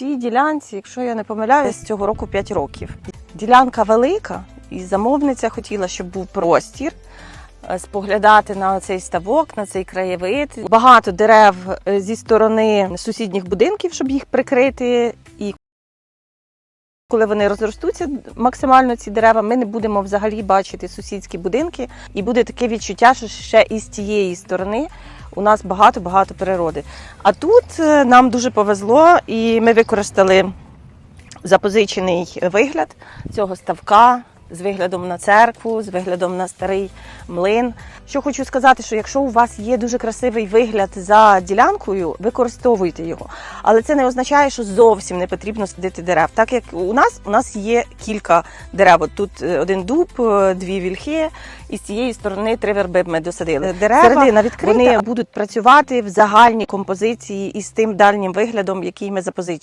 цій ділянці, якщо я не помиляюсь, цього року 5 років. Ділянка велика, і замовниця хотіла, щоб був простір. е, Споглядати на цей ставок, на цей краєвид. Багато дерев е, зі сторони сусідніх будинків, щоб їх прикрити. І коли вони розростуться максимально ці дерева, ми не будемо взагалі бачити сусідські будинки, і буде таке відчуття, що ще і з тієї сторони у нас багато-багато природи. А тут е, нам дуже повезло, і ми використали запозичений вигляд цього ставка з виглядом на церкву, з виглядом на старий млин. Що хочу сказати, що якщо у вас є дуже красивий вигляд за ділянкою, використовуйте його. Але це не означає, що зовсім не потрібно садити дерев. Так як у нас у нас є кілька дерев. От Тут е, один дуб, е, дві вільхи, і з цієї сторони три верби ми досадили. Дерева Середина відкрита. вони будуть працювати в загальній композиції із тим дальнім виглядом, який ми запозичили.